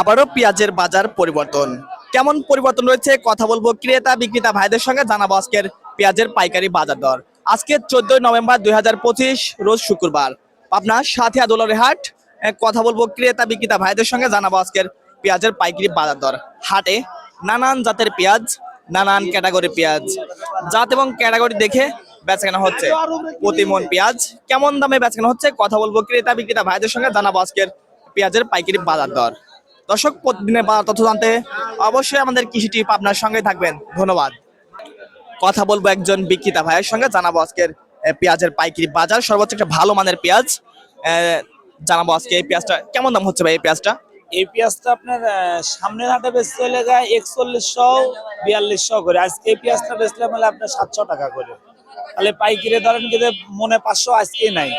আবারও পেঁয়াজের বাজার পরিবর্তন। কেমন পরিবর্তন রয়েছে কথা বলব ক্রেতা, বিক্রেতা ভাইদের সঙ্গে জানাব আজকের পেঁয়াজের পাইকারি বাজার দর। আজকে চোদ্দই নভেম্বর দুই হাজার পঁচিশ, রোজ শুক্রবার। আপনার সাথিয়া দোলারের হাট কথা বলব ক্রেতা, বিক্রেতা ভাইদের সঙ্গে জানাব আজকের পেঁয়াজের পাইকারি বাজার দর। হাটে নানান জাতের পেঁয়াজ, নানান ক্যাটাগরি পেঁয়াজ। জাত এবং ক্যাটাগরি দেখে বেচাকেনা হচ্ছে। প্রতি মন পেঁয়াজ, কেমন দামে বেচাকেনা হচ্ছে, কথা বলব ক্রেতা, বিক্রেতা ভাইদের সঙ্গে জানাব আজকের পেঁয়াজের পাইকারি বাজার দর। দর্শক, প্রতিদিনের তথ্য জানতে অবশ্যই আমাদের কৃষি টিপ আপনার সঙ্গে থাকবেন। ধন্যবাদ। কথা বলব একজন বিক্রেতা ভাইয়ের সঙ্গে, জানাব আজকের পেঁয়াজের পাইকারি বাজার। সর্বোচ্চ একটা ভালো মানের পেঁয়াজ জানাব আজকে এই পেঁয়াজটা। কেমন দাম হচ্ছে ভাই এই পেঁয়াজটা? এই পেঁয়াজটা আপনার সামনের হাটে বেচতে হলে গায়ে একচল্লিশশো বিয়াল্লিশশো করে। আজকে এই পেঁয়াজটা বেচলাম হলে আপনার সাতশো টাকা করে। তাহলে পাইকিরে ধরেন কিন্তু মনে পাঁচশো আজকে নাই।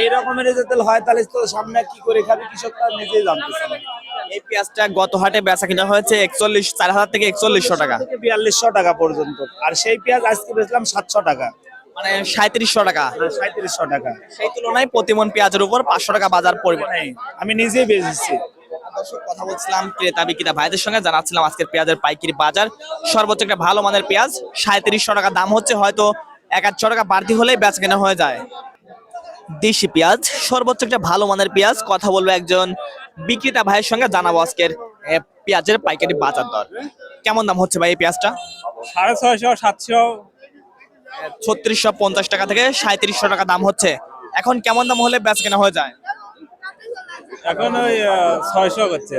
এই রকমের যদি হয়, তাহলে তো সামনে কি করে খাবে কৃষক তার নিজেই জানতেছে না। এই পেঁয়াজটা গত হাটে বেচা কিনা হয়েছে একচল্লিশ চার হাজার থেকে একচল্লিশশো টাকা। বিয়াল্লিশশো টাকা পর্যন্ত। আর সেই পেঁয়াজ আজকে বেচলাম সাতশো টাকা। মানে সাঁত্রিশশো টাকা। সাঁত্রিশশো টাকা। সেই তুলনায় প্রতিমন পেঁয়াজের উপর পাঁচশো টাকা বাজার পড়বে আমি নিজেই বেচেছি। দর্শক কথা বলছিলাম ক্রেতা বিক্রেতা ভাইদের সঙ্গে জানাচ্ছিলাম আজকের পেঁয়াজের পাইকারি বাজার। সর্বোচ্চ একটা ভালো মানের পেঁয়াজ সাঁত্রিশশো টাকা দাম হচ্ছে হয়তো এক আধশো টাকা বাড়তি হলেই বেচা কেনা হয়ে যায়। দেশি পেঁয়াজ সর্বোচ্চ একটা ভালো মানের পেঁয়াজ কথা বলব একজন বিক্রেতা ভাইয়ের সঙ্গে জানাব আজকের পেঁয়াজের পাইকারি বাজার দর। কেমন দাম হচ্ছে ভাই এই পেঁয়াজটা? সাড়ে ছয়শো সাতশো। ছত্রিশশো পঞ্চাশ টাকা থেকে সাঁত্রিশশো টাকা দাম হচ্ছে। এখন কেমন দাম হলে বেচা কেনা হয়ে যায়? এখন ওই ছয়শো করছে।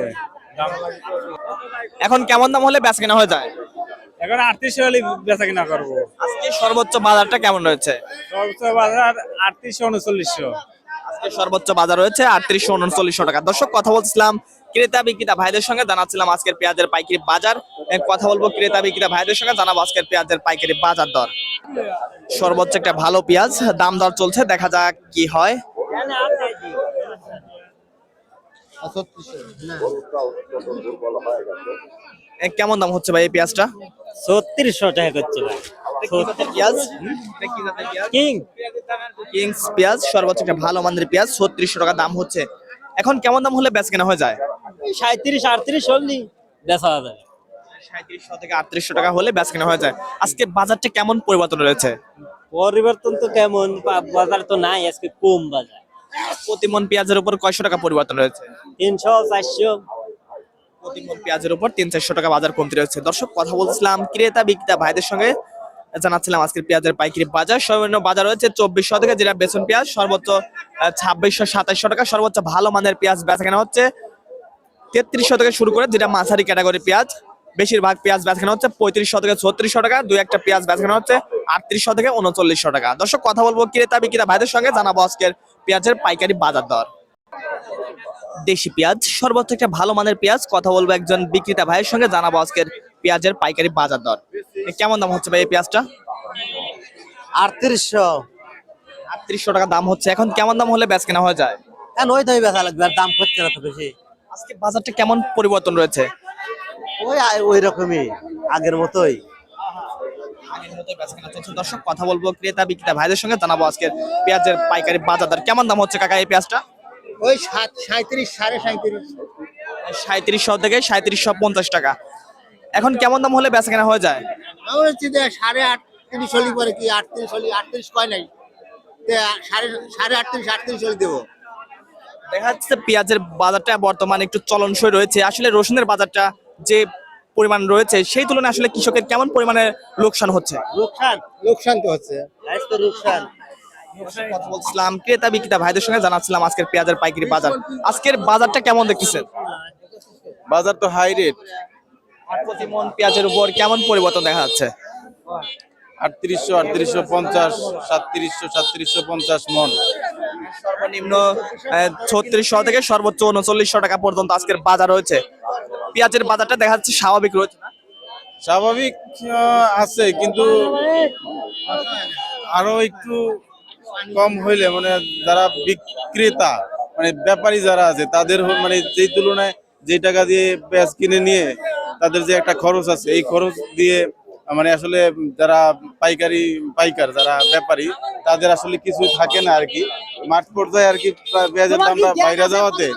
এখন কেমন দাম হলে বেচা কেনা হয়ে যায়? এখন আটত্রিশশো হলে বেচা কিনা করব। আজকে সর্বোচ্চ বাজারটা কেমন রয়েছে? সর্বোচ্চ বাজার আটত্রিশশো উনচল্লিশশো। আজকে সর্বোচ্চ বাজার রয়েছে আটত্রিশশো উনচল্লিশশো টাকা। দর্শক কথা বলছিলাম ক্রেতা বিক্রেতা ভাইদের সঙ্গে জানাচ্ছিলাম আজকের পেঁয়াজের পাইকারি বাজার। কথা বলব ক্রেতা বিক্রেতা ভাইদের সঙ্গে জানাব আজকের পেঁয়াজের পাইকারি বাজার দর। সর্বোচ্চ একটা ভালো পেঁয়াজ দাম দর চলছে দেখা যাক কি হয়। কেমন দাম হচ্ছে ভাই এই পেঁয়াজটা? ছত্রিশশো টাকা করছে ভাই। পেঁয়াজ? কি কিংস পেঁয়াজ সর্বোচ্চ একটা ভালো মানের পেঁয়াজ ছত্রিশশো টাকা দাম হচ্ছে। এখন কেমন দাম হলে বেচ কেনা হয়ে যায়? সাঁত্রিশ আটত্রিশ হলি বেচা সাঁত্রিশশো থেকে আটত্রিশশো টাকা হলে বেচ কেনা হয়ে যায়। আজকে বাজারটা কেমন পরিবর্তন রয়েছে? পরিবর্তন তো কেমন বা- বাজার তো নাই আজকে কম বাজার। প্রতিমন পেঁয়াজের উপর কয়শো টাকা পরিবর্তন রয়েছে? তিনশো চারশো। প্রতিমন পেঁয়াজের উপর তিন চারশো টাকা বাজার কমতি রয়েছে। দর্শক কথা বলছিলাম ক্রেতা বিক্রেতা ভাইদের সঙ্গে। জানাচ্ছিলাম আজকের পেঁয়াজের পাইকারি বাজার। সর্বনিম্ন বাজার রয়েছে চব্বিশশো থেকে যেটা বেসন পেঁয়াজ সর্বোচ্চ ছাব্বিশশো সাতাইশশো টাকা। সর্বোচ্চ ভালো মানের পেঁয়াজ বেচা কেনা হচ্ছে তেত্রিশশো থেকে শুরু করে যেটা মাঝারি ক্যাটাগরি পেঁয়াজ। বেশিরভাগ পেঁয়াজ বেচা কেনা হচ্ছে পঁয়ত্রিশশো থেকে ছত্রিশশো টাকা দুই একটা পেঁয়াজ বেচা কেনা হচ্ছে আটত্রিশশো থেকে উনচল্লিশশো টাকা দর্শক কথা বলব ক্রেতা বিক্রেতা ভাইদের সঙ্গে জানাব আজকের পেঁয়াজের পাইকারি বাজার দর। দেশি পেঁয়াজ সর্বোচ্চ একটা ভালো মানের পেঁয়াজ কথা বলব একজন বিক্রেতা ভাইয়ের সঙ্গে জানাব আজকের পেঁয়াজের পাইকারি বাজার দর। কেমন দাম হচ্ছে ভাই এই পেঁয়াজটা? আটত্রিশশো। আটত্রিশশো টাকা দাম হচ্ছে। এখন কেমন দাম হলে বেচ কেনা হয়ে যায়? এখন ওই দামই বেচা লাগবে আর দাম করছে না তো বেশি। আজকে বাজারটা কেমন পরিবর্তন রয়েছে? ওই ওই রকমই আগের মতোই। আগের মতোই বেচাকেনা চলছে। দর্শক কথা বলব ক্রেতা বিক্রেতা ভাইদের সঙ্গে জানাব আজকের পেঁয়াজের পাইকারি বাজার দর কেমন দাম হচ্ছে কাকা এই পেঁয়াজটা? ওই সাত সাঁত্রিশ সাড়ে সাঁত্রিশ সাঁত্রিশশো থেকে সাঁত্রিশশো পঞ্চাশ টাকা। এখন কেমন দাম হলে বেচা কেনা হয়ে যায়? আমার হচ্ছে যে সাড়ে আটত্রিশ হলি পরে কি আটত্রিশ হলি আটত্রিশ কয় নাই? সাড়ে সাড়ে আটত্রিশ আটত্রিশ হলি দেবো। দেখা যাচ্ছে পেঁয়াজের বাজারটা বর্তমানে একটু চলনসই রয়েছে। আসলে রসুনের বাজারটা যে পরিমাণ রয়েছে সেই তুলনায় আসলে কৃষকের কেমন পরিমাণে লোকসান হচ্ছে? লোকসান? লোকসান তো হচ্ছে। লোকসান। কথা বলছিলাম ক্রেতা বিক্রেতা ভাইদের সঙ্গে জানাচ্ছিলাম আজকের পেঁয়াজের পাইকারি বাজার। আজকের বাজারটা কেমন দেখতেছেন বাজার তো হাই রেট প্রতি মন পেঁয়াজের উপর কেমন পরিবর্তন দেখা যাচ্ছে? আটত্রিশশো আটত্রিশশো পঞ্চাশ সাতত্রিশশো সাতত্রিশশো পঞ্চাশ মন। সর্বনিম্ন ছত্রিশশো থেকে সর্বোচ্চ উনচল্লিশশো টাকা পর্যন্ত আজকের বাজার রয়েছে। পেঁয়াজের বাজারটা দেখা যাচ্ছে স্বাভাবিক রয়েছে না? স্বাভাবিক আছে কিন্তু আরও একটু কম হইলে মানে যারা বিক্রেতা মানে ব্যাপারী যারা আছে তাদের মানে যেই তুলনায় যে টাকা দিয়ে পেঁয়াজ কিনে নিয়ে তাদের যে একটা খরচ আছে এই খরচ দিয়ে মানে আসলে যারা পাইকারি পাইকার যারা ব্যাপারী তাদের আসলে কিছু থাকে না আর কি মাঠ পর্যায়ে আর কি পেঁয়াজের দামটা বাইরে যাওয়াতে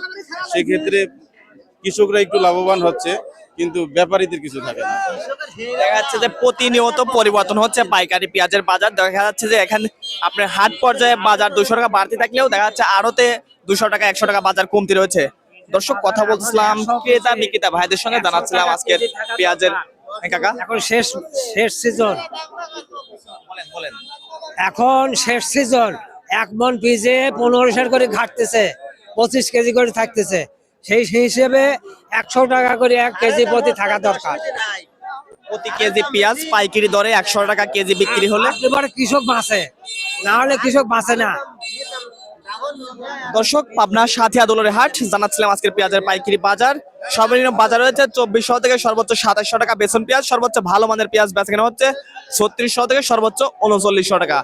সেক্ষেত্রে কৃষকরা একটু লাভবান হচ্ছে কিন্তু ব্যাপারীদের কিছু থাকে না। দেখা যাচ্ছে যে প্রতিনিয়ত পরিবর্তন হচ্ছে পাইকারি পেঁয়াজের বাজার। দেখা যাচ্ছে যে এখানে আপনার হাট পর্যায়ে বাজার দুশো টাকা বাড়তি থাকলেও দেখা যাচ্ছে আড়তে দুশো টাকা একশো টাকা বাজার কমতি রয়েছে। দর্শক কথা বলছিলাম ক্রেতা বিক্রেতা ভাইদের সঙ্গে জানাচ্ছিলাম আজকের পেঁয়াজের হ্যাঁ, কাকা? এখন শেষ শেষ সিজন বলেন বলেন। এখন শেষ সিজন এক মন পিজে পনেরোশো করে ঘাটতেছে পঁচিশ কেজি করে থাকতেছে। সেই হিসেবে একশো টাকা করে এক কেজি প্রতি থাকা দরকার। প্রতি কেজি পেঁয়াজ পাইকারি দরে একশো টাকা কেজি বিক্রি হলে? এবারে কৃষক বাঁচে না হলে কৃষক বাঁচে না। দর্শক পাবনা সাথিয়া দোলের হাট জানাচ্ছিলাম আজকের পেঁয়াজের পাইকারি বাজার। সর্বনিম্ন বাজার রয়েছে চব্বিশশো থেকে সর্বোচ্চ সাতাশশো টাকা বেসন পেঁয়াজ সর্বোচ্চ ভালো মানের পেঁয়াজ বেচা কেনা হচ্ছে ছত্রিশশো থেকে সর্বোচ্চ উনচল্লিশশো টাকা।